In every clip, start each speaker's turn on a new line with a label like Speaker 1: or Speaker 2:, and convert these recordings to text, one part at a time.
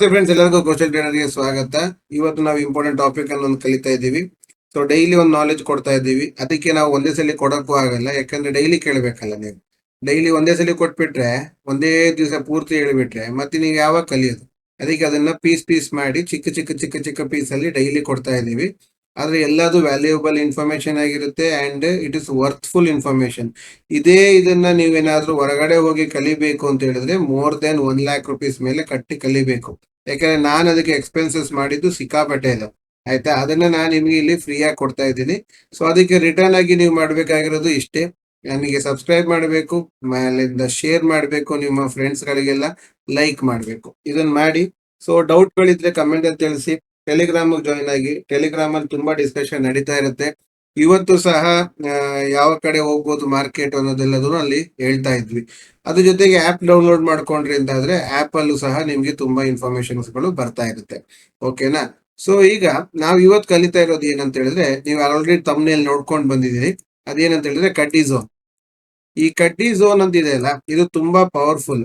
Speaker 1: Friends ಎಲ್ಲರಿಗೂ question ಟ್ರೈನರ್ಗೆ ಸ್ವಾಗತ. ಇವತ್ತು ನಾವು ಇಂಪಾರ್ಟೆಂಟ್ ಟಾಪಿಕ್ ಅನ್ನು ಒಂದು ಕಲಿತಾ ಇದ್ದೀವಿ. ಸೊ ಡೈಲಿ ಒಂದು ನಾಲೆಜ್ ಕೊಡ್ತಾ ಇದ್ದೀವಿ. ಅದಕ್ಕೆ ನಾವು ಒಂದೇ ಸಲ ಕೊಡಕ್ಕೂ ಆಗಲ್ಲ, ಯಾಕಂದ್ರೆ ಡೈಲಿ ಕೇಳಬೇಕಲ್ಲ ನೀವು. ಡೈಲಿ ಒಂದೇ ಸಲ ಕೊಟ್ಬಿಟ್ರೆ, ಒಂದೇ ದಿವಸ ಪೂರ್ತಿ ಹೇಳ್ಬಿಟ್ರೆ, ಮತ್ತೆ ನೀವು ಯಾವಾಗ ಕಲಿಯೋದು? ಅದಕ್ಕೆ ಅದನ್ನ ಪೀಸ್ ಪೀಸ್ ಮಾಡಿ ಚಿಕ್ಕ ಚಿಕ್ಕ ಚಿಕ್ಕ ಚಿಕ್ಕ ಪೀಸ್ ಅಲ್ಲಿ ಡೈಲಿ ಕೊಡ್ತಾ ಇದ್ದೀವಿ. ಆದ್ರೆ ಎಲ್ಲದು ವ್ಯಾಲ್ಯೂಯಬಲ್ ಇನ್ಫಾರ್ಮೇಶನ್ ಆಗಿರುತ್ತೆ and it is worthful information ಇದೇ ಇದನ್ನ ನೀವೇನಾದ್ರೂ ಹೊರಗಡೆ ಹೋಗಿ ಕಲಿಬೇಕು ಅಂತ ಹೇಳಿದ್ರೆ more than one lakh rupees ಮೇಲೆ ಕಟ್ಟಿ ಕಲಿಬೇಕು. ಯಾಕಂದ್ರೆ ನಾನು ಅದಕ್ಕೆ ಎಕ್ಸ್ಪೆನ್ಸಸ್ ಮಾಡಿದ್ದು ಸಿಕ್ಕಾಪಟ್ಟೆ ಇದೆ. ಆಯ್ತಾ? ಅದನ್ನ ನಾನು ನಿಮ್ಗೆ ಇಲ್ಲಿ ಫ್ರೀಯಾಗಿ ಕೊಡ್ತಾ ಇದ್ದೀನಿ. ಸೊ ಅದಕ್ಕೆ ರಿಟರ್ನ್ ಆಗಿ ನೀವು ಮಾಡ್ಬೇಕಾಗಿರೋದು ಇಷ್ಟೇ. ನನಗೆ ಸಬ್ಸ್ಕ್ರೈಬ್ ಮಾಡಬೇಕು ಮೇಲಿಂದ ಶೇರ್ ಮಾಡಬೇಕು, ನಿಮ್ಮ ಫ್ರೆಂಡ್ಸ್ಗಳಿಗೆಲ್ಲ ಲೈಕ್ ಮಾಡಬೇಕು. ಇದನ್ನ ಮಾಡಿ. ಸೊ ಡೌಟ್ಗಳಿದ್ರೆ ಕಮೆಂಟಲ್ಲಿ ತಿಳಿಸಿ. ಟೆಲಿಗ್ರಾಮ್ ಜಾಯಿನ್ ಆಗಿ ಟೆಲಿಗ್ರಾಮ್ ಅಲ್ಲಿ ತುಂಬಾ ಡಿಸ್ಕಷನ್ ನಡೀತಾ ಇರುತ್ತೆ. ಇವತ್ತು ಸಹ ಯಾವ ಕಡೆ ಹೋಗ್ಬೋದು ಮಾರ್ಕೆಟ್ ಅನ್ನೋದೆಲ್ಲದೂ ಅಲ್ಲಿ ಹೇಳ್ತಾ ಇದ್ವಿ. ಅದ್ರ ಜೊತೆಗೆ ಆಪ್ ಡೌನ್ಲೋಡ್ ಮಾಡ್ಕೊಂಡ್ರಿ ಅಂತಾದ್ರೆ ಆಪ್ ಅಲ್ಲೂ ಸಹ ನಿಮ್ಗೆ ತುಂಬಾ ಇನ್ಫಾರ್ಮೇಶನ್ಸ್ಗಳು ಬರ್ತಾ ಇರುತ್ತೆ. ಓಕೆನಾ ಸೊ ಈಗ ನಾವು ಇವತ್ತು ಕಲಿತಾ ಇರೋದು ಏನಂತ ಹೇಳಿದ್ರೆ, ನೀವು ಆಲ್ರೆಡಿ ತಮ್ಮನೇಲಿ ನೋಡ್ಕೊಂಡು ಬಂದಿದ್ದೀರಿ. ಅದೇನಂತ ಹೇಳಿದ್ರೆ, ಕಡ್ಡಿ ಝೋನ್ ಈ ಕಡ್ಡಿ ಝೋನ್ ಅಂತ ಇದೆಯಲ್ಲ ಇದು ತುಂಬಾ ಪವರ್ಫುಲ್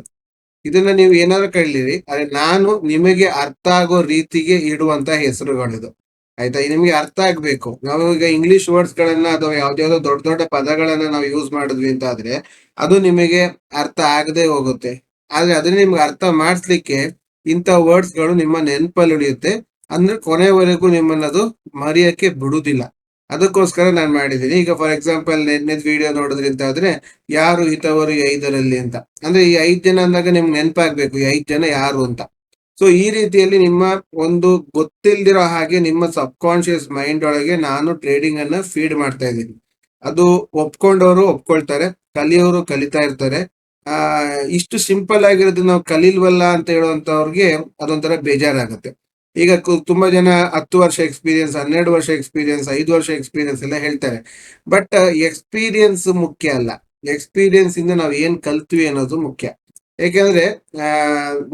Speaker 1: ಇದನ್ನ ನೀವು ಏನಾದ್ರು ಕಳೀರಿ ಆದ್ರೆ ನಾನು ನಿಮಗೆ ಅರ್ಥ ಆಗೋ ರೀತಿಗೆ ಇಡುವಂತ ಹೆಸರುಗಳಿದು. ಆಯ್ತಾ? ನಿಮ್ಗೆ ಅರ್ಥ ಆಗ್ಬೇಕು. ನಾವು ಈಗ ಇಂಗ್ಲಿಷ್ ವರ್ಡ್ಸ್ ಗಳನ್ನ ಅಥವಾ ಯಾವ್ದಾವ್ದೋ ದೊಡ್ಡ ದೊಡ್ಡ ಪದಗಳನ್ನ ನಾವು ಯೂಸ್ ಮಾಡಿದ್ವಿ ಅಂತ ಆದ್ರೆ ಅದು ನಿಮಗೆ ಅರ್ಥ ಆಗದೆ ಹೋಗುತ್ತೆ. ಆದ್ರೆ ಅದನ್ನ ನಿಮ್ಗೆ ಅರ್ಥ ಮಾಡಿಸ್ಲಿಕ್ಕೆ ಇಂತ ವರ್ಡ್ಸ್ಗಳು ನಿಮ್ಮ ನೆನಪಲ್ಲಿ ಉಳಿಯುತ್ತೆ. ಅಂದ್ರೆ ಕೊನೆವರೆಗೂ ನಿಮ್ಮನ್ನದು ಮರೆಯಕ್ಕೆ ಬಿಡುದಿಲ್ಲ ಅದಕ್ಕೋಸ್ಕರ ನಾನು ಮಾಡಿದ್ದೀನಿ. ಈಗ ಫಾರ್ ಎಕ್ಸಾಂಪಲ್ ನೆನ್ನೆದ್ ವಿಡಿಯೋ ನೋಡಿದ್ರಿಂತ ಆದ್ರೆ ಯಾರು ಹಿತವರು ಐದರಲ್ಲಿ ಅಂತ. ಅಂದ್ರೆ ಈ ಐದು ಜನ ಅಂದಾಗ ನಿಮ್ಗೆ ನೆನಪಾಗ್ಬೇಕು ಈ ಐದು ಜನ ಯಾರು ಅಂತ. ಸೊ ಈ ರೀತಿಯಲ್ಲಿ ನಿಮ್ಮ ಒಂದು ಗೊತ್ತಿಲ್ದಿರೋ ಹಾಗೆ ನಿಮ್ಮ ಸಬ್ ಕಾನ್ಶಿಯಸ್ ಮೈಂಡ್ ಒಳಗೆ ನಾನು ಟ್ರೇಡಿಂಗ್ ಅನ್ನ ಫೀಡ್ ಮಾಡ್ತಾ ಇದ್ದೀನಿ. ಅದು ಒಪ್ಕೊಂಡವರು ಒಪ್ಕೊಳ್ತಾರೆ, ಕಲಿಯೋರು ಕಲಿತಾ ಇರ್ತಾರೆ. ಆ, ಇಷ್ಟು ಸಿಂಪಲ್ ಆಗಿರೋದು ನಾವು ಕಲಿಲ್ವಲ್ಲ ಅಂತ ಹೇಳುವಂತವ್ರಿಗೆ ಅದೊಂಥರ ಬೇಜಾರಾಗುತ್ತೆ. ಈಗ ತುಂಬಾ ಜನ ಹತ್ತು ವರ್ಷ ಎಕ್ಸ್ಪೀರಿಯನ್ಸ್ ಹನ್ನೆರಡು ವರ್ಷ ಎಕ್ಸ್ಪೀರಿಯನ್ಸ್ ಐದು ವರ್ಷ ಎಕ್ಸ್ಪೀರಿಯನ್ಸ್ ಎಲ್ಲ ಹೇಳ್ತಾರೆ. ಬಟ್ ಎಕ್ಸ್ಪೀರಿಯನ್ಸ್ ಮುಖ್ಯ ಅಲ್ಲ. ಎಕ್ಸ್ಪೀರಿಯನ್ಸ್ ಇಂದ ನಾವು ಏನ್ ಕಲ್ತ್ವಿ ಅನ್ನೋದು ಮುಖ್ಯ. ಯಾಕೆಂದ್ರೆ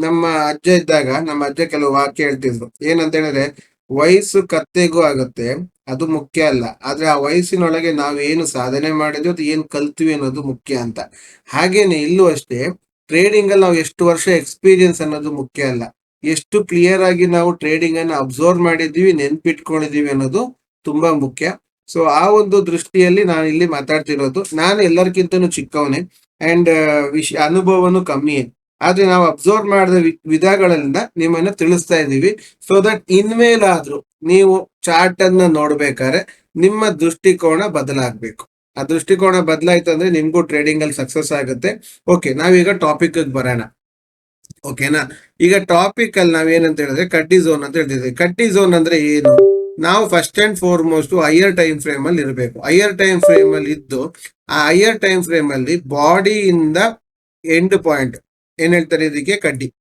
Speaker 1: ನಮ್ಮ ಅಜ್ಜ ಇದ್ದಾಗ, ನಮ್ಮ ಅಜ್ಜ ಕೆಲವು ವಾಕ್ಯ ಹೇಳ್ತಿದ್ರು. ಏನಂತ ಹೇಳಿದ್ರೆ ವಯಸ್ಸು ಕತ್ತೆಗೂ ಆಗುತ್ತೆ, ಅದು ಮುಖ್ಯ ಅಲ್ಲ. ಆದ್ರೆ ಆ ವಯಸ್ಸಿನೊಳಗೆ ನಾವು ಏನು ಸಾಧನೆ ಮಾಡಿದ್ವಿ, ಅದು ಏನ್ ಕಲ್ತ್ವಿ ಅನ್ನೋದು ಮುಖ್ಯ ಅಂತ. ಹಾಗೇನೆ ಇಲ್ಲೂ ಅಷ್ಟೇ ಟ್ರೇಡಿಂಗ್ ಅಲ್ಲಿ ನಾವು ಎಷ್ಟು ವರ್ಷ ಎಕ್ಸ್ಪೀರಿಯನ್ಸ್ ಅನ್ನೋದು ಮುಖ್ಯ ಅಲ್ಲ. ಎಷ್ಟು ಕ್ಲಿಯರ್ ಆಗಿ ನಾವು ಟ್ರೇಡಿಂಗ್ ಅನ್ನ ಅಬ್ಸರ್ವ್ ಮಾಡಿದ್ದೀವಿ, ನೆನ್ಪಿಟ್ಕೊಂಡಿದ್ದೀವಿ ಅನ್ನೋದು ತುಂಬಾ ಮುಖ್ಯ. ಸೊ ಆ ಒಂದು ದೃಷ್ಟಿಯಲ್ಲಿ ನಾನು ಇಲ್ಲಿ ಮಾತಾಡ್ತಿರೋದು, ನಾನು ಎಲ್ಲರಿಗಿಂತನೂ ಚಿಕ್ಕವನೇ ಅಂಡ್ ವಿಷ ಅನುಭವನು ಕಮ್ಮಿಯೇ ಆದ್ರೆ ನಾವು ಅಬ್ಸರ್ವ್ ಮಾಡಿದ ವಿ- ವಿಧಗಳಿಂದ ನಿಮ್ಮನ್ನ ತಿಳಿಸ್ತಾ ಇದ್ದೀವಿ. ಸೊ ದಟ್ ಇನ್ಮೇಲಾದ್ರೂ ನೀವು ಚಾರ್ಟ್ ಅನ್ನ ನೋಡ್ಬೇಕಾದ್ರೆ ನಿಮ್ಮ ದೃಷ್ಟಿಕೋನ ಬದಲಾಗ್ಬೇಕು. ಆ ದೃಷ್ಟಿಕೋನ ಬದಲಾಯ್ತು ಅಂದ್ರೆ ನಿಮ್ಗೂ ಟ್ರೇಡಿಂಗ್ ಅಲ್ಲಿ ಸಕ್ಸಸ್ ಆಗುತ್ತೆ. ಓಕೆ ನಾವೀಗ ಟಾಪಿಕ್ ಬರೋಣ. ಓಕೆನಾ? ಈಗ ಟಾಪಿಕ್ ಅಲ್ಲಿ ನಾವೇನಂತ ಹೇಳಿದ್ರೆ ಕಡ್ಡಿ ಝೋನ್ ಅಂತ ಹೇಳ್ತಿದ್ವಿ. ಕಡ್ಡಿ ಝೋನ್ ಅಂದ್ರೆ ಏನು? ನಾವು first and foremost higher time frame ಅಲ್ಲಿ ಇರಬೇಕು. ಹೈಯರ್ ಟೈಮ್ ಫ್ರೇಮ್ ಅಲ್ಲಿ ಇದ್ದು, ಆ ಹೈಯರ್ ಟೈಮ್ ಫ್ರೇಮ್ ಅಲ್ಲಿ ಬಾಡಿಯಿಂದ ಎಂಡ್ ಪಾಯಿಂಟ್ ಏನ್ ಹೇಳ್ತಾರೆ ಇದಕ್ಕೆ? ಕಡ್ಡಿ.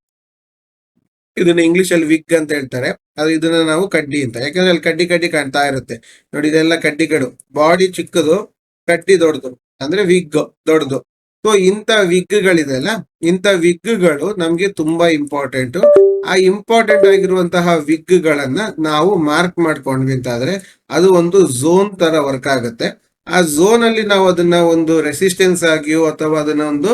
Speaker 1: ಇದನ್ನ ಇಂಗ್ಲಿಷ್ ಅಲ್ಲಿ ವಿಗ್ ಅಂತ ಹೇಳ್ತಾರೆ. ಅದು ಇದನ್ನ ನಾವು ಕಡ್ಡಿ ಅಂತ. ಯಾಕಂದ್ರೆ ಅಲ್ಲಿ ಕಡ್ಡಿ ಕಡ್ಡಿ ಕಾಣ್ತಾ ಇರುತ್ತೆ. ನೋಡಿ, ಇದೆಲ್ಲ ಕಡ್ಡಿಗಳು ಬಾಡಿ ಚಿಕ್ಕದು, ಕಡ್ಡಿ ದೊಡ್ಡದು. ಅಂದ್ರೆ ವಿಗ್ ದೊಡ್ಡದು. ಸೊ ಇಂಥ ವಿಗ್ಗಳಿದೆಲ್ಲ ಇಂಥ ವಿಗ್ಗಳು ನಮ್ಗೆ ತುಂಬಾ ಇಂಪಾರ್ಟೆಂಟ್ ಆ ಇಂಪಾರ್ಟೆಂಟ್ ಆಗಿರುವಂತಹ ವಿಗ್ಗಳನ್ನ ನಾವು ಮಾರ್ಕ್ ಮಾಡ್ಕೊಂಡ್ವಿ ಅಂತ ಅದು ಒಂದು ಝೋನ್ ತರ ವರ್ಕ್ ಆಗುತ್ತೆ. ಆ ಝೋನ್ ಅಲ್ಲಿ ನಾವು ಅದನ್ನ ಒಂದು ರೆಸಿಸ್ಟೆನ್ಸ್ ಆಗಿಯೋ ಅಥವಾ ಅದನ್ನ ಒಂದು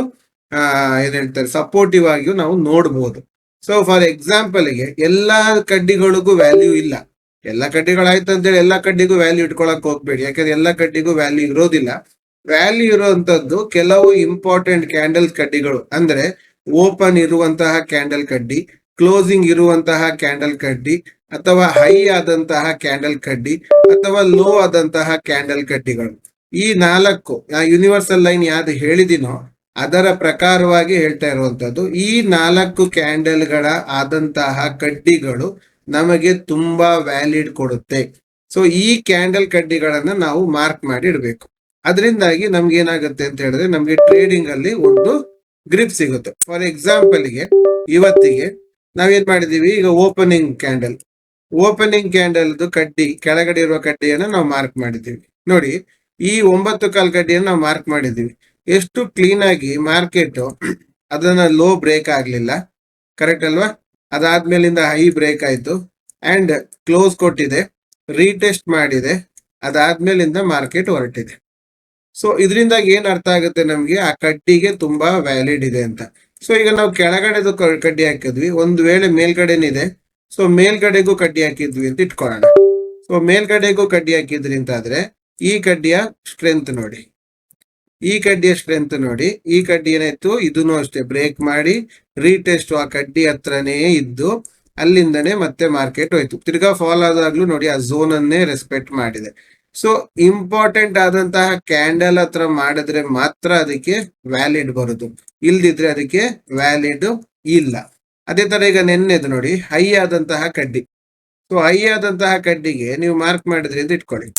Speaker 1: ಏನ್ ಹೇಳ್ತಾರೆ ಸಪೋರ್ಟಿವ್ ಆಗಿಯೂ ನಾವು ನೋಡ್ಬೋದು. ಸೊ ಫಾರ್ ಎಕ್ಸಾಂಪಲ್ಗೆ ಎಲ್ಲಾ ಕಡ್ಡಿಗಳಿಗೂ ವ್ಯಾಲ್ಯೂ ಇಲ್ಲ. ಎಲ್ಲಾ ಕಡ್ಡಿಗಳಾಯ್ತು ಅಂತೇಳಿ ಎಲ್ಲಾ ಕಡ್ಡಿಗೂ ವ್ಯಾಲ್ಯೂ ಇಟ್ಕೊಳಕ್ ಹೋಗ್ಬೇಡಿ. ಯಾಕಂದ್ರೆ ಎಲ್ಲಾ ಕಡ್ಡಿಗೂ ವ್ಯಾಲ್ಯೂ ಇರೋದಿಲ್ಲ. ವ್ಯಾಲ್ಯೂ ಇರುವಂತದ್ದು ಕೆಲವು ಇಂಪಾರ್ಟೆಂಟ್ ಕ್ಯಾಂಡಲ್ ಕಡ್ಡಿಗಳು. ಅಂದ್ರೆ ಓಪನ್ ಇರುವಂತಹ ಕ್ಯಾಂಡಲ್ ಕಡ್ಡಿ ಕ್ಲೋಸಿಂಗ್ ಇರುವಂತಹ ಕ್ಯಾಂಡಲ್ ಕಡ್ಡಿ, ಅಥವಾ ಹೈ ಆದಂತಹ ಕ್ಯಾಂಡಲ್ ಕಡ್ಡಿ, ಅಥವಾ ಲೋ ಆದಂತಹ ಕ್ಯಾಂಡಲ್ ಕಡ್ಡಿಗಳು. ಈ ನಾಲ್ಕು ಯೂನಿವರ್ಸಲ್ ಲೈನ್ ಯಾವ್ದು ಹೇಳಿದಿನೋ ಅದರ ಪ್ರಕಾರವಾಗಿ ಹೇಳ್ತಾ ಇರುವಂತದ್ದು. ಈ ನಾಲ್ಕು ಕ್ಯಾಂಡಲ್ಗಳ ಆದಂತಹ ಕಡ್ಡಿಗಳು ನಮಗೆ ತುಂಬಾ ವ್ಯಾಲಿಡ್ ಕೊಡುತ್ತೆ. ಸೊ ಈ ಕ್ಯಾಂಡಲ್ ಕಡ್ಡಿಗಳನ್ನ ನಾವು ಮಾರ್ಕ್ ಮಾಡಿ ಇಡಬೇಕು ಅದರಿಂದಾಗಿ ನಮ್ಗೆ ಏನಾಗುತ್ತೆ ಅಂತ ಹೇಳಿದ್ರೆ ನಮ್ಗೆ ಟ್ರೇಡಿಂಗ್ ಅಲ್ಲಿ ಒಂದು ಗ್ರಿಪ್ ಸಿಗುತ್ತೆ. ಫಾರ್ ಎಕ್ಸಾಂಪಲ್ಗೆ ಇವತ್ತಿಗೆ ನಾವೇನ್ ಮಾಡಿದೀವಿ? ಈಗ ಓಪನಿಂಗ್ ಕ್ಯಾಂಡಲ್ ಓಪನಿಂಗ್ ಕ್ಯಾಂಡಲ್ದು ಕಡ್ಡಿ, ಕೆಳಗಡೆ ಇರುವ ಕಡ್ಡಿಯನ್ನು ನಾವು ಮಾರ್ಕ್ ಮಾಡಿದ್ದೀವಿ. ನೋಡಿ, ಈ ಒಂಬತ್ತು ಕಾಲ್ ಕಡ್ಡಿಯನ್ನು ನಾವು ಮಾರ್ಕ್ ಮಾಡಿದ್ದೀವಿ. ಎಷ್ಟು ಕ್ಲೀನ್ ಆಗಿ ಮಾರ್ಕೆಟ್ ಅದನ್ನ ಲೋ ಬ್ರೇಕ್ ಆಗ್ಲಿಲ್ಲ. ಕರೆಕ್ಟ್ ಅಲ್ವಾ? ಅದಾದ್ಮೇಲಿಂದ ಹೈ ಬ್ರೇಕ್ ಆಯ್ತು. ಅಂಡ್ ಕ್ಲೋಸ್ ಕೊಟ್ಟಿದೆ ರೀಟೆಸ್ಟ್ ಮಾಡಿದೆ. ಅದಾದ್ಮೇಲಿಂದ ಮಾರ್ಕೆಟ್ ಹೊರಟಿದೆ. ಸೊ ಇದರಿಂದಾಗಿ ಏನ್ ಅರ್ಥ ಆಗುತ್ತೆ ನಮ್ಗೆ? ಆ ಕಡ್ಡಿಗೆ ತುಂಬಾ ವ್ಯಾಲಿಡ್ ಇದೆ ಅಂತ. ಸೊ ಈಗ ನಾವು ಕೆಳಗಡೆದು ಕಡ್ಡಿ ಹಾಕಿದ್ವಿ. ಒಂದ್ ವೇಳೆ ಮೇಲ್ಗಡೆನಿದೆ ಸೊ ಮೇಲ್ಗಡೆಗೂ ಕಡ್ಡಿ ಹಾಕಿದ್ವಿ ಅಂತ ಇಟ್ಕೊಳ್ಳೋಣ. ಸೊ ಮೇಲ್ಗಡೆಗೂ ಕಡ್ಡಿ ಹಾಕಿದ್ರಿ ಅಂತ ಆದ್ರೆ ಈ ಕಡ್ಡಿಯ ಸ್ಟ್ರೆಂತ್ ನೋಡಿ. ಈ ಕಡ್ಡಿಯ ಸ್ಟ್ರೆಂತ್ ನೋಡಿ. ಈ ಕಡ್ಡಿ ಏನಾಯ್ತು? ಇದನ್ನು ಅಷ್ಟೇ ಬ್ರೇಕ್ ಮಾಡಿ ರೀಟೆಸ್ಟ್ ಆ ಕಡ್ಡಿ ಹತ್ರನೇ ಇದ್ದು, ಅಲ್ಲಿಂದನೇ ಮತ್ತೆ ಮಾರ್ಕೆಟ್ ಹೋಯ್ತು. ತಿರ್ಗಾ ಫಾಲ್ ಆದಾಗ್ಲೂ ನೋಡಿ, ಆ ಝೋನ್ ಅನ್ನೇ ರೆಸ್ಪೆಕ್ಟ್ ಮಾಡಿದೆ. ಸೊ ಇಂಪಾರ್ಟೆಂಟ್ ಆದಂತಹ ಕ್ಯಾಂಡಲ್ ಹತ್ರ ಮಾಡಿದ್ರೆ ಮಾತ್ರ ಅದಕ್ಕೆ ವ್ಯಾಲಿಡ್ ಬರುದು. ಇಲ್ದಿದ್ರೆ ಅದಕ್ಕೆ ವ್ಯಾಲಿಡ್ ಇಲ್ಲ. ಅದೇ ತರ ಈಗ ನೆನ್ನೆದು ನೋಡಿ ಹೈ ಆದಂತಹ ಕಡ್ಡಿ. ಸೊ ಹೈ ಆದಂತಹ ಕಡ್ಡಿಗೆ ನೀವು ಮಾರ್ಕ್ ಮಾಡಿದ್ರೆ ಅಂತ ಇಟ್ಕೊಳ್ಳಿ.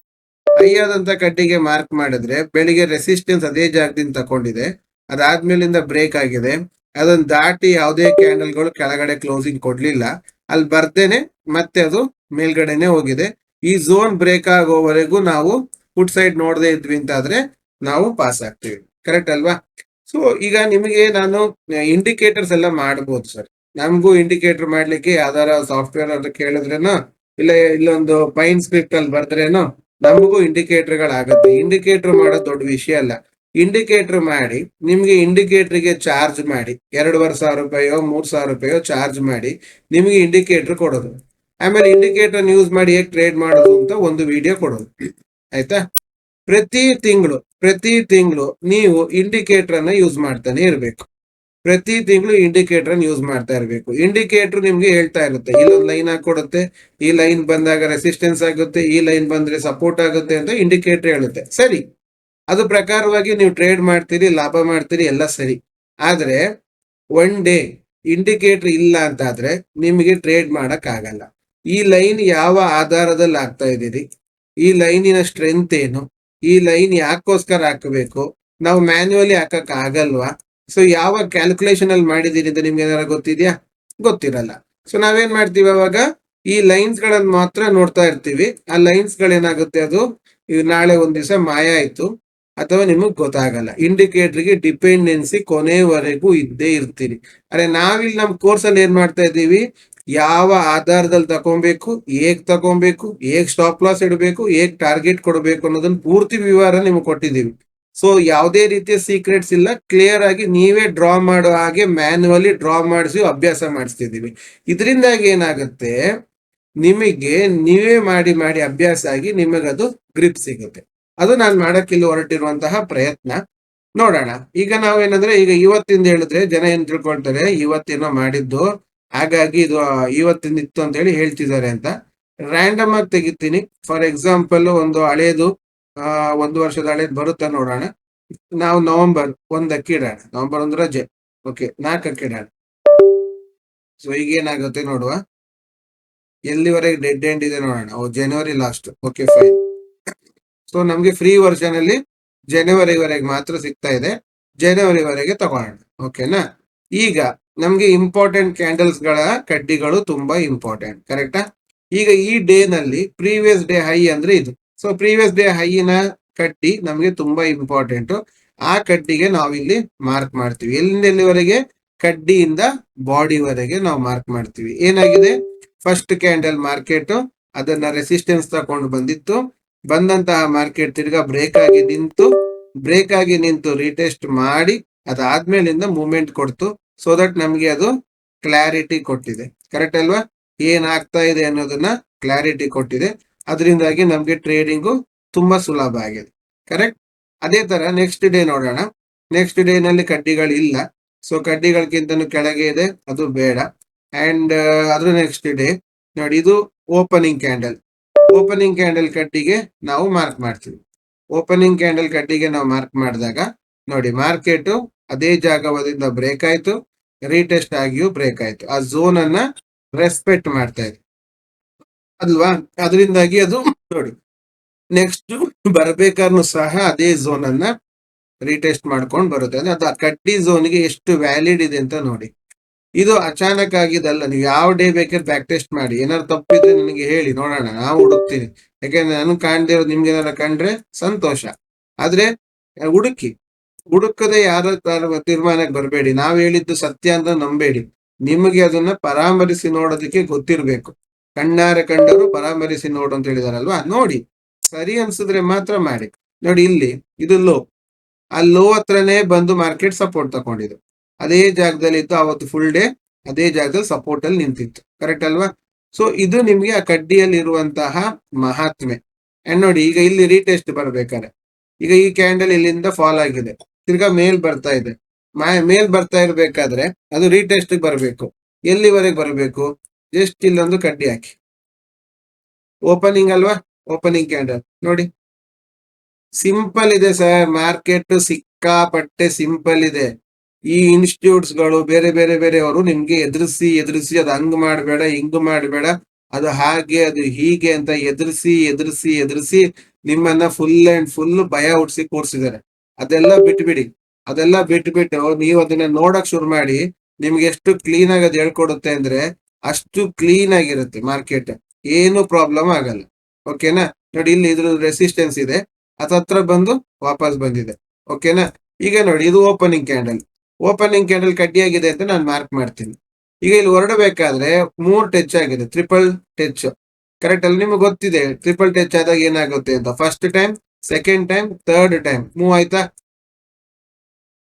Speaker 1: ಹೈ ಆದಂತಹ ಕಡ್ಡಿಗೆ ಮಾರ್ಕ್ ಮಾಡಿದ್ರೆ ಬೆಳಿಗ್ಗೆ ರೆಸಿಸ್ಟೆನ್ಸ್ ಅದೇ ಜಾಗದಿಂದ ತಕೊಂಡಿದೆ ಅದಾದ್ಮೇಲಿಂದ ಬ್ರೇಕ್ ಆಗಿದೆ. ಅದನ್ನ ದಾಟಿ ಯಾವುದೇ ಕ್ಯಾಂಡಲ್ಗಳು ಕೆಳಗಡೆ ಕ್ಲೋಸಿಂಗ್ ಕೊಡ್ಲಿಲ್ಲ. ಅಲ್ಲಿ ಬರ್ದೇನೆ ಮತ್ತೆ ಅದು ಮೇಲ್ಗಡೆನೆ ಹೋಗಿದೆ. ಈ ಝೋನ್ ಬ್ರೇಕ್ ಆಗೋವರೆಗೂ ನಾವು ಫುಡ್ ಸೈಡ್ ನೋಡದೆ ಇದ್ವಿ ಅಂತ ಆದ್ರೆ ನಾವು ಪಾಸ್ ಆಗ್ತೀವಿ. ಕರೆಕ್ಟ್ ಅಲ್ವಾ? ಸೊ ಈಗ ನಿಮಗೆ ನಾನು ಇಂಡಿಕೇಟರ್ಸ್ ಎಲ್ಲ ಮಾಡ್ಬೋದು ಸರ್ ನಮಗೂ ಇಂಡಿಕೇಟರ್ ಮಾಡ್ಲಿಕ್ಕೆ ಯಾವ್ದಾರ ಸಾಫ್ಟ್ವೇರ್ ಅಂತ ಕೇಳಿದ್ರೇನೋ, ಇಲ್ಲ ಇಲ್ಲೊಂದು ಪೈನ್ ಸ್ಕ್ರಿಪ್ಟ್ ಅಲ್ಲಿ ಬರ್ದ್ರೇನೋ, ನಮಗೂ ಇಂಡಿಕೇಟರ್ ಗಳಾಗತ್ತೆ ಇಂಡಿಕೇಟರ್ ಮಾಡೋದು ದೊಡ್ಡ ವಿಷಯ ಅಲ್ಲ. ಇಂಡಿಕೇಟರ್ ಮಾಡಿ, ನಿಮ್ಗೆ ಇಂಡಿಕೇಟರ್ಗೆ ಚಾರ್ಜ್ ಮಾಡಿ, ಎರಡುವರೆ ಸಾವಿರ ರೂಪಾಯೋ, ಮೂರ್ ಸಾವಿರ ರೂಪಾಯೋ ಚಾರ್ಜ್ ಮಾಡಿ, ನಿಮ್ಗೆ ಇಂಡಿಕೇಟರ್ ಕೊಡೋದು. ಆಮೇಲೆ ಇಂಡಿಕೇಟರ್ ಯೂಸ್ ಮಾಡಿ ಹೇಗೆ ಟ್ರೇಡ್ ಮಾಡೋದು ಅಂತ ಒಂದು ವಿಡಿಯೋ ಕೊಡೋದು. ಆಯ್ತಾ? ಪ್ರತಿ ತಿಂಗಳು ಪ್ರತಿ ತಿಂಗಳು ನೀವು ಇಂಡಿಕೇಟರ್ ಅನ್ನ ಯೂಸ್ ಮಾಡ್ತಾನೆ ಇರಬೇಕು. ಪ್ರತಿ ತಿಂಗಳು ಇಂಡಿಕೇಟರ್ ಅನ್ನು ಯೂಸ್ ಮಾಡ್ತಾ ಇರಬೇಕು. ಇಂಡಿಕೇಟರ್ ನಿಮ್ಗೆ ಹೇಳ್ತಾ ಇರುತ್ತೆ, ಇಲ್ಲೊಂದು ಲೈನ್ ಹಾಕೊಡುತ್ತೆ, ಈ ಲೈನ್ ಬಂದಾಗ ರೆಸಿಸ್ಟೆನ್ಸ್ ಆಗುತ್ತೆ, ಈ ಲೈನ್ ಬಂದ್ರೆ ಸಪೋರ್ಟ್ ಆಗುತ್ತೆ ಅಂತ ಇಂಡಿಕೇಟರ್ ಹೇಳುತ್ತೆ. ಸರಿ. ಅದು ಪ್ರಕಾರವಾಗಿ ನೀವು ಟ್ರೇಡ್ ಮಾಡ್ತೀರಿ, ಲಾಭ ಮಾಡ್ತೀರಿ, ಎಲ್ಲ ಸರಿ. ಆದ್ರೆ ಒನ್ ಡೇ ಇಂಡಿಕೇಟರ್ ಇಲ್ಲ ಅಂತಾದ್ರೆ ನಿಮಗೆ ಟ್ರೇಡ್ ಮಾಡಕ್ ಆಗಲ್ಲ ಈ ಲೈನ್ ಯಾವ ಆಧಾರದಲ್ಲಿ ಆಗ್ತಾ ಇದ್ದೀರಿ? ಈ ಲೈನಿನ ಸ್ಟ್ರೆಂತ್ ಏನು? ಈ ಲೈನ್ ಯಾಕೋಸ್ಕರ ಹಾಕಬೇಕು? ನಾವು ಮ್ಯಾನ್ಯುವಲಿ ಹಾಕಕ್ ಆಗಲ್ವಾ? ಸೊ ಯಾವ ಕ್ಯಾಲ್ಕುಲೇಷನ್ ಅಲ್ಲಿ ಮಾಡಿದೀನಿ ಅಂತ ನಿಮ್ಗೆ ಏನಾರ ಗೊತ್ತಿದ್ಯಾ? ಗೊತ್ತಿರಲ್ಲ. ಸೊ ನಾವೇನ್ ಮಾಡ್ತೀವಿ ಅವಾಗ? ಈ ಲೈನ್ಸ್ ಗಳನ್ನ ಮಾತ್ರ ನೋಡ್ತಾ ಇರ್ತೀವಿ. ಆ ಲೈನ್ಸ್ ಗಳೇನಾಗುತ್ತೆ ಅದು? ನಾಳೆ ಒಂದ್ ದಿವಸ ಮಾಯ ಆಯ್ತು. ಅಥವಾ ನಿಮಗ್ ಗೊತ್ತಾಗಲ್ಲ. ಇಂಡಿಕೇಟರ್ಗೆ ಡಿಪೆಂಡೆನ್ಸಿ ಕೊನೆವರೆಗೂ ಇದ್ದೇ ಇರ್ತೀರಿ. ಅರೆ ನಾವಿಲ್ಲಿ ನಮ್ ಕೋರ್ಸ್ ಅಲ್ಲಿ ಏನ್ ಮಾಡ್ತಾ ಇದ್ದೀವಿ? ಯಾವ ಆಧಾರದಲ್ಲಿ ತಗೊಬೇಕು, ಹೇಗ್ ತಗೊಬೇಕು, ಹೇಗ್ ಸ್ಟಾಪ್ ಲಾಸ್ ಇಡಬೇಕು, ಹೇಗ್ ಟಾರ್ಗೆಟ್ ಕೊಡಬೇಕು ಅನ್ನೋದನ್ನ ಪೂರ್ತಿ ವಿವರ ನಿಮ್ಗೆ ಕೊಟ್ಟಿದ್ದೀವಿ ಸೊ ಯಾವುದೇ ರೀತಿಯ ಸೀಕ್ರೆಟ್ಸ್ ಇಲ್ಲ ಕ್ಲಿಯರ್ ಆಗಿ ನೀವೇ ಡ್ರಾ ಮಾಡೋ ಹಾಗೆ ಮ್ಯಾನ್ಯುವಲಿ ಡ್ರಾ ಮಾಡಿಸಿ ಅಭ್ಯಾಸ ಮಾಡಿಸ್ತಿದ್ದೀವಿ ಇದರಿಂದಾಗಿ ಏನಾಗುತ್ತೆ, ನಿಮಗೆ ನೀವೇ ಮಾಡಿ ಮಾಡಿ ಅಭ್ಯಾಸ ಆಗಿ ನಿಮಗದು ಗ್ರಿಪ್ ಸಿಗುತ್ತೆ. ಅದು ನಾನು ಮಾಡಕ್ಕಿಲ್ಲಿ ಹೊರಟಿರುವಂತಹ ಪ್ರಯತ್ನ. ನೋಡೋಣ. ಈಗ ನಾವೇನಂದ್ರೆ, ಈಗ ಇವತ್ತಿಂದ ಹೇಳಿದ್ರೆ, ಜನ ಏನ್ ತಿಳ್ಕೊಳ್ತಾರೆ, ಇವತ್ತೇನೋ ಮಾಡಿದ್ದು ಹಾಗಾಗಿ ಇದು ಇವತ್ತಿಂದ ಇತ್ತು ಅಂತ ಹೇಳಿ ಹೇಳ್ತಿದ್ದಾರೆ ಅಂತ. ರ್ಯಾಂಡಮ್ ಆಗಿ ತೆಗಿತೀನಿ. ಫಾರ್ ಎಕ್ಸಾಂಪಲ್ ಒಂದು ಹಳೇದು ಒಂದು ವರ್ಷದ ಹಳೇದು ಬರುತ್ತಾ ನೋಡೋಣ. ನಾವು ನವೆಂಬರ್ ಒಂದಕ್ಕೆ ಇಡೋಣ. ನವೆಂಬರ್ ಒಂದು ರಜೆ ಓಕೆ ನಾಲ್ಕಕ್ಕೆ ಇಡೋಣ. ಸೊ ಈಗ ಏನಾಗುತ್ತೆ ನೋಡುವ. ಎಲ್ಲಿವರೆಗೆ ಡೆಡ್ ಎಂಡ್ ಇದೆ ನೋಡೋಣ. ಓ January last okay fine so ನಮ್ಗೆ ಫ್ರೀ ವರ್ಷನ್ ಅಲ್ಲಿ ಜನವರಿವರೆಗೆ ಮಾತ್ರ ಸಿಗ್ತಾ ಇದೆ. ಜನವರಿವರೆಗೆ ತಗೊಳ್ಳೋಣ. ಓಕೆನಾ ಈಗ ನಮ್ಗೆ ಇಂಪಾರ್ಟೆಂಟ್ ಕ್ಯಾಂಡಲ್ಸ್ಗಳ ಕಡ್ಡಿಗಳು ತುಂಬಾ ಇಂಪಾರ್ಟೆಂಟ್ ಕರೆಕ್ಟಾ ಈಗ ಈ ಡೇ ನಲ್ಲಿ ಪ್ರೀವಿಯಸ್ ಡೇ ಹೈ ಅಂದ್ರೆ ಇದು. ಸೊ ಪ್ರೀವಿಯಸ್ ಡೇ ಹೈನ ಕಡ್ಡಿ ನಮ್ಗೆ ತುಂಬಾ ಇಂಪಾರ್ಟೆಂಟ್ ಆ ಕಡ್ಡಿಗೆ ನಾವಿಲ್ಲಿ ಮಾರ್ಕ್ ಮಾಡ್ತೀವಿ. ಎಲ್ಲಿಂದ ಎಲ್ಲಿವರೆಗೆ? ಕಡ್ಡಿಯಿಂದ ಬಾಡಿವರೆಗೆ ನಾವು ಮಾರ್ಕ್ ಮಾಡ್ತೀವಿ. ಏನಾಗಿದೆ? ಫಸ್ಟ್ ಕ್ಯಾಂಡಲ್ ಮಾರ್ಕೆಟ್ ಅದನ್ನ ರೆಸಿಸ್ಟೆನ್ಸ್ ತಕೊಂಡು ಬಂದಿತ್ತು. ಬಂದಂತಹ ಮಾರ್ಕೆಟ್ ತಿರ್ಗಾ ಬ್ರೇಕ್ ಆಗಿ ನಿಂತು ಬ್ರೇಕ್ ಆಗಿ ನಿಂತು ರೀಟೆಸ್ಟ್ ಮಾಡಿ ಅದಾದ್ಮೇಲಿಂದ ಮೂವ್ಮೆಂಟ್ ಕೊಡ್ತು. ಸೊ ದಟ್ ನಮಗೆ ಅದು ಕ್ಲಾರಿಟಿ ಕೊಟ್ಟಿದೆ. ಕರೆಕ್ಟ್ ಅಲ್ವಾ? ಏನಾಗ್ತಾ ಇದೆ ಅನ್ನೋದನ್ನ ಕ್ಲಾರಿಟಿ ಕೊಟ್ಟಿದೆ. ಅದರಿಂದಾಗಿ ನಮಗೆ ಟ್ರೇಡಿಂಗು ತುಂಬಾ ಸುಲಭ ಆಗಿದೆ. ಕರೆಕ್ಟ್ ಅದೇ ತರ ನೆಕ್ಸ್ಟ್ ಡೇ ನೋಡೋಣ. ನೆಕ್ಸ್ಟ್ ಡೇ ನಲ್ಲಿ ಕಡ್ಡಿಗಳು ಇಲ್ಲ. ಸೊ ಕಡ್ಡಿಗಳಿಗಿಂತ ಕೆಳಗೆ ಇದೆ. ಅದು ಬೇಡ. ಅಂಡ್ ಅದ್ರ ನೆಕ್ಸ್ಟ್ ಡೇ ನೋಡಿ, ಇದು ಓಪನಿಂಗ್ ಕ್ಯಾಂಡಲ್ ಓಪನಿಂಗ್ ಕ್ಯಾಂಡಲ್ ಕಡ್ಡಿಗೆ ನಾವು ಮಾರ್ಕ್ ಮಾಡ್ತೀವಿ. ಓಪನಿಂಗ್ ಕ್ಯಾಂಡಲ್ ಕಡ್ಡಿಗೆ ನಾವು ಮಾರ್ಕ್ ಮಾಡಿದಾಗ, ನೋಡಿ ಮಾರ್ಕೆಟ್ ಅದೇ ಜಾಗವದಿಂದ ಬ್ರೇಕ್ ಆಯ್ತು ರೀಟೆಸ್ಟ್ ಆಗಿಯೂ ಬ್ರೇಕ್ ಆಯ್ತು. ಆ ಝೋನ್ ಅನ್ನ ರೆಸ್ಪೆಕ್ಟ್ ಮಾಡ್ತಾ ಇದೆ ಅಲ್ವಾ? ಅದರಿಂದಾಗಿ ಅದು ನೋಡಿ. ನೆಕ್ಸ್ಟ್ ಬರ್ಬೇಕಾದ್ರೂ ಸಹ ಅದೇ ಝೋನ್ ಅನ್ನ ರೀಟೆಸ್ಟ್ ಮಾಡ್ಕೊಂಡು ಬರುತ್ತೆ. ಅಂದ್ರೆ ಅದು ಆ ಕಡ್ಡಿ ಝೋನ್ಗೆ ಎಷ್ಟು ವ್ಯಾಲಿಡ್ ಇದೆ ಅಂತ ನೋಡಿ. ಇದು ಅಚಾನಕ್ ಆಗಿದಲ್ಲ ನೀವು ಯಾವ ಡೇ ಬೇಕಾದ್ರೆ ಬ್ಯಾಕ್ ಟೆಸ್ಟ್ ಮಾಡಿ. ಏನಾದ್ರು ತಪ್ಪಿದ್ರೆ ನನಗೆ ಹೇಳಿ, ನೋಡೋಣ ನಾವು ಹುಡುಕ್ತೀನಿ. ಯಾಕಂದ್ರೆ ನಾನು ಕಾಣದೇ ಇರೋದು ನಿಮ್ಗೆ ಏನಾರ ಕಂಡ್ರೆ ಸಂತೋಷ. ಆದ್ರೆ ಹುಡುಕಿ. ಹುಡುಕದೆ ಯಾರ ತರ- ತೀರ್ಮಾನಕ್ಕೆ ಬರಬೇಡಿ. ನಾವ್ ಹೇಳಿದ್ದು ಸತ್ಯ ಅಂತ ನಂಬೇಡಿ. ನಿಮಗೆ ಅದನ್ನ ಪರಾಮರಿಸಿ ನೋಡೋದಕ್ಕೆ ಗೊತ್ತಿರ್ಬೇಕು. ಕಣ್ಣಾರೆ ಕಂಡರು ಪರಾಮರಿಸಿ ನೋಡು ಅಂತ ಹೇಳಿದಾರಲ್ವಾ? ನೋಡಿ, ಸರಿ ಅನ್ಸಿದ್ರೆ ಮಾತ್ರ ಮಾಡಿ. ನೋಡಿ ಇಲ್ಲಿ, ಇದು ಲೋ. ಆ ಲೋ ಹತ್ರನೇ ಬಂದು ಮಾರ್ಕೆಟ್ ಸಪೋರ್ಟ್ ತಗೊಂಡಿದ್ರು ಅದೇ ಜಾಗದಲ್ಲಿ ಇತ್ತು ಅವತ್ತು ಫುಲ್ ಡೇ ಅದೇ ಜಾಗದಲ್ಲಿ ಸಪೋರ್ಟ್ ಅಲ್ಲಿ ನಿಂತಿತ್ತು. ಕರೆಕ್ಟ್ ಅಲ್ವಾ? ಸೊ ಇದು ನಿಮ್ಗೆ ಆ ಕಡ್ಡಿಯಲ್ಲಿ ಇರುವಂತಹ ಮಹಾತ್ಮೆ. ಅಂಡ್ ನೋಡಿ, ಈಗ ಇಲ್ಲಿ ರೀಟೆಸ್ಟ್ ಬರ್ಬೇಕಾರೆ ಈಗ ಈ ಕ್ಯಾಂಡಲ್ ಇಲ್ಲಿಂದ ಫಾಲ್ ಆಗಿದೆ. ತಿರ್ಗಾ ಮೇಲ್ ಬರ್ತಾ ಇದೆ. ಮೇಲ್ ಬರ್ತಾ ಇರ್ಬೇಕಾದ್ರೆ ಅದು ರೀಟೆಸ್ಟ್ ಬರಬೇಕು. ಎಲ್ಲಿವರೆಗೆ ಬರಬೇಕು? ಜಸ್ಟ್ ಇಲ್ಲೊಂದು ಕಡ್ಡಿ ಹಾಕಿ. ಓಪನಿಂಗ್ ಅಲ್ವಾ? ಓಪನಿಂಗ್ ಕ್ಯಾಂಡಲ್ ನೋಡಿ. ಸಿಂಪಲ್ ಇದೆ ಸರ್ ಮಾರ್ಕೆಟ್ ಸಿಕ್ಕಾಪಟ್ಟೆ ಸಿಂಪಲ್ ಇದೆ. ಈ ಇನ್ಸ್ಟಿಟ್ಯೂಟ್ಸ್ಗಳು ಬೇರೆ ಬೇರೆ ಬೇರೆಯವರು ನಿಮ್ಗೆ ಎದುರಿಸಿ ಎದುರಿಸಿ ಅದು ಹಂಗ್ ಮಾಡಬೇಡ, ಹಿಂಗ್ ಮಾಡಬೇಡ. ಅದು ಹಾಗೆ, ಅದು ಹೀಗೆ ಅಂತ ಎದುರಿಸಿ ಎದುರಿಸಿ ಎದುರಿಸಿ ನಿಮ್ಮನ್ನ ಫುಲ್ ಅಂಡ್ ಫುಲ್ ಭಯ ಹುಡ್ಸಿ ಕೂರ್ಸಿದ್ದಾರೆ. ಅದೆಲ್ಲ ಬಿಟ್ಬಿಡಿ. ಅದೆಲ್ಲ ಬಿಟ್ಬಿಟ್ಟು ನೀವು ಅದನ್ನ ನೋಡಕ್ ಶುರು ಮಾಡಿ, ನಿಮ್ಗೆ ಎಷ್ಟು ಕ್ಲೀನ್ ಆಗಿ ಅದು ಹೇಳ್ಕೊಡುತ್ತೆ ಅಂದ್ರೆ ಅಷ್ಟು ಕ್ಲೀನ್ ಆಗಿರುತ್ತೆ ಮಾರ್ಕೆಟ್ ಏನು ಪ್ರಾಬ್ಲಮ್ ಆಗಲ್ಲ. ಓಕೆನಾ ನೋಡಿ, ಇಲ್ಲಿ ಇದ್ರ ರೆಸಿಸ್ಟೆನ್ಸ್ ಇದೆ. ಹತ್ರ ಬಂದು ವಾಪಸ್ ಬಂದಿದೆ. ಓಕೆನಾ ಈಗ ನೋಡಿ, ಇದು ಓಪನಿಂಗ್ ಕ್ಯಾಂಡಲ್ ಓಪನಿಂಗ್ ಕ್ಯಾಂಡಲ್ ಕಡ್ಡಿಯಾಗಿದೆ ಅಂತ ನಾನು ಮಾರ್ಕ್ ಮಾಡ್ತೀನಿ. ಈಗ ಇಲ್ಲಿ ಹೊರಡಬೇಕಾದ್ರೆ ಮೂರ್ ಟಚ್ ಆಗಿದೆ ಟ್ರಿಪಲ್ ಟಚ್ ಕರೆಕ್ಟ್ ಅಲ್ಲಿ? ನಿಮ್ಗೆ ಗೊತ್ತಿದೆ ಟ್ರಿಪಲ್ ಟಚ್ ಆದಾಗ ಏನಾಗುತ್ತೆ ಅಂತ. First time second time third time move ಆಯ್ತಾ?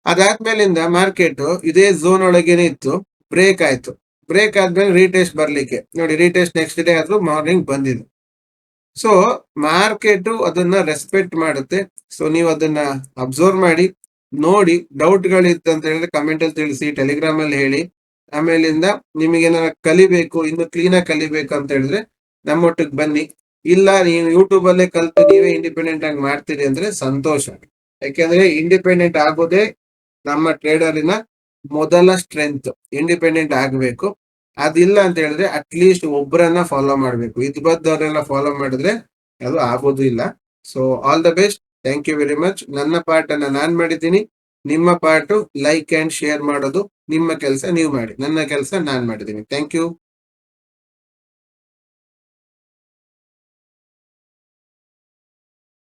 Speaker 1: ಅದಾದ್ಮೇಲಿಂದ ಮಾರ್ಕೆಟ್ ಇದೇ ಝೋನ್ ಒಳಗೇನೆ ಇತ್ತು ಬ್ರೇಕ್ ಆಯ್ತು. ಬ್ರೇಕ್ ಆದ್ಮೇಲೆ ರೀಟೆಸ್ಟ್ ಬರ್ಲಿಕ್ಕೆ. ನೋಡಿ ರೀಟೆಸ್ಟ್ ನೆಕ್ಸ್ಟ್ ಡೇ ಆದ್ರೂ ಮಾರ್ನಿಂಗ್ ಬಂದಿದೆ. ಸೊ ಮಾರ್ಕೆಟ್ ಅದನ್ನ ರೆಸ್ಪೆಕ್ಟ್ ಮಾಡುತ್ತೆ. ಸೊ ನೀವು ಅದನ್ನ ಅಬ್ಸರ್ವ್ ಮಾಡಿ, ನೋಡಿ ಡೌಟ್ ಗಳಿತ್ತು ಅಂತ ಹೇಳಿದ್ರೆ ಕಮೆಂಟ್ ಅಲ್ಲಿ ತಿಳಿಸಿ ಟೆಲಿಗ್ರಾಮ್ ಅಲ್ಲಿ ಹೇಳಿ. ಆಮೇಲಿಂದ ನಿಮಗೆ ಏನಾರ ಕಲಿಬೇಕು, ಇನ್ನು ಕ್ಲೀನ್ ಆಗಿ ಕಲಿಬೇಕು ಅಂತ ಹೇಳಿದ್ರೆ ನಮ್ಮೊಟ್ಟಿಗೆ ಬನ್ನಿ. ಇಲ್ಲ ನೀವು ಯೂಟ್ಯೂಬ್ ಅಲ್ಲೇ ಕಲ್ತು ನೀವೇ ಇಂಡಿಪೆಂಡೆಂಟ್ ಆಗಿ ಮಾಡ್ತೀರಿ ಅಂದ್ರೆ ಸಂತೋಷ. ಯಾಕೆಂದ್ರೆ ಇಂಡಿಪೆಂಡೆಂಟ್ ಆಗೋದೇ ನಮ್ಮ ಟ್ರೇಡರಿನ ಮೊದಲ ಸ್ಟ್ರೆಂತ್ ಇಂಡಿಪೆಂಡೆಂಟ್ ಆಗಬೇಕು. ಅದಿಲ್ಲ ಅಂತ ಹೇಳಿದ್ರೆ ಅಟ್ಲೀಸ್ಟ್ ಒಬ್ಬರನ್ನ ಫಾಲೋ ಮಾಡಬೇಕು. ಇದು ಬದ್ದವರೆಲ್ಲ ಫಾಲೋ ಮಾಡಿದ್ರೆ ಅದು ಆಗೋದು ಇಲ್ಲ. So all the best thank you very much ನನ್ನ ಪಾರ್ಟ್ ಅನ್ನ ನಾನ್ ಮಾಡಿದ್ದೀನಿ. ನಿಮ್ಮ ಪಾರ್ಟ್ ಲೈಕ್ ಅಂಡ್ ಶೇರ್ ಮಾಡೋದು. ನಿಮ್ಮ ಕೆಲಸ ನೀವು ಮಾಡಿ. ನನ್ನ ಕೆಲಸ ನಾನ್ ಮಾಡಿದ್ದೀನಿ. Thank you